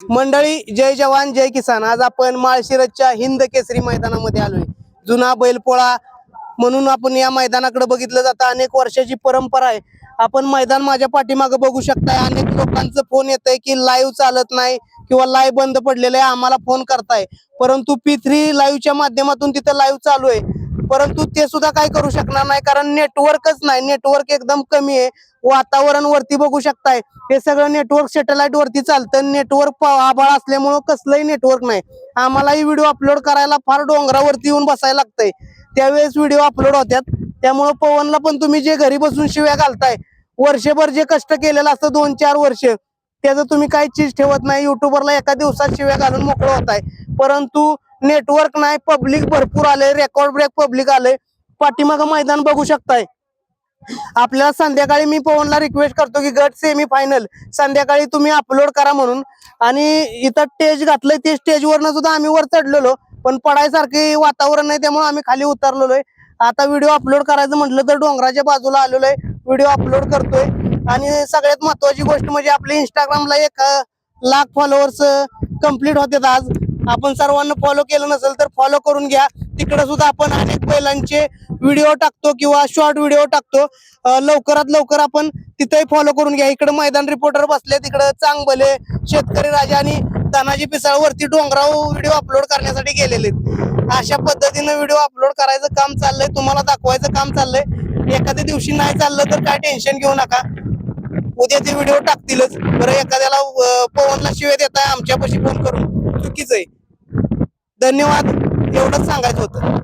मंडळी जय जवान जय किसान. आज आपण माळशिरसच्या हिंद केसरी मैदानामध्ये आलोय. जुना बैलपोळा म्हणून आपण या मैदानाकडे बघितलं जातं. अनेक वर्षाची परंपरा आहे. आपण मैदान माझ्या पाठीमागे बघू शकताय. अनेक लोकांचं फोन येत आहे की लाईव्ह चालत नाही किंवा लाईव्ह बंद पडलेलं आहे. आम्हाला फोन करताय. परंतु पी थ्री लाईव्हच्या माध्यमातून तिथं लाईव्ह चालू आहे. परंतु ते सुद्धा काय करू शकणार नाही कारण नेटवर्कच नाही. नेटवर्क एकदम कमी आहे. वातावरण वरती बघू शकताय. हे सगळं नेटवर्क सॅटेलाइट वरती चालतं. नेटवर्क आभाळ असल्यामुळं कसलंही नेटवर्क नाही. आम्हालाही व्हिडिओ अपलोड करायला फार डोंगरावरती येऊन बसायला लागतंय. त्यावेळेस व्हिडिओ अपलोड होत्यात. त्यामुळं पवनला पण तुम्ही जे घरी बसून शिव्या घालताय वर्षभर जे कष्ट केलेलं असतं दोन चार वर्ष त्याचं तुम्ही काही चीज ठेवत नाही. युट्यूबरला एका दिवसात शिव्या घालून मोकळं होत आहे परंतु नेटवर्क नाही पब्लिक भरपूर आले रेकॉर्ड ब्रेक पब्लिक आले पाठीमाग मैदान बघू शकताय. आपल्याला संध्याकाळी मी पवनला रिक्वेस्ट करतो की गट सेमी फायनल संध्याकाळी तुम्ही अपलोड करा म्हणून. आणि इथं स्टेज घातलंय ते स्टेजवरनं सुद्धा आम्ही वर चढलेलो. पण पडायसारखे वातावरण नाही त्यामुळे आम्ही खाली उतरलेलो आहे आता व्हिडिओ अपलोड करायचं म्हटलं तर डोंगराच्या बाजूला आलेलो आहे व्हिडिओ अपलोड करतोय. आणि सगळ्यात महत्वाची गोष्ट म्हणजे आपल्या इंस्टाग्रामला एक लाख फॉलोअर्स कंप्लीट होतात आज. आपण सर्वांना फॉलो केलं नसेल तर फॉलो करून घ्या. तिकडे सुद्धा आपण अनेक बैलांचे व्हिडिओ टाकतो किंवा शॉर्ट व्हिडिओ टाकतो. लवकरात लवकर आपण तिथेही फॉलो करून घ्या. इकडे मैदान रिपोर्टर बसले तिकडे चांगबले शेतकरी राजा आणि तानाजी पिसाळवरती डोंगराव व्हिडिओ अपलोड करण्यासाठी गेलेले अशा पद्धतीनं व्हिडिओ अपलोड करायचं काम चाललंय. तुम्हाला दाखवायचं काम चाललंय. एखाद्या दिवशी नाही चाललं तर काय टेन्शन घेऊ नका. उद्या ते व्हिडिओ टाकतीलच. बरं एखाद्याला अं, पवनला शिवाय देताय आमच्यापाशी फोन करून. चुकीचं आहे. धन्यवाद. एवढंच सांगायचं होतं.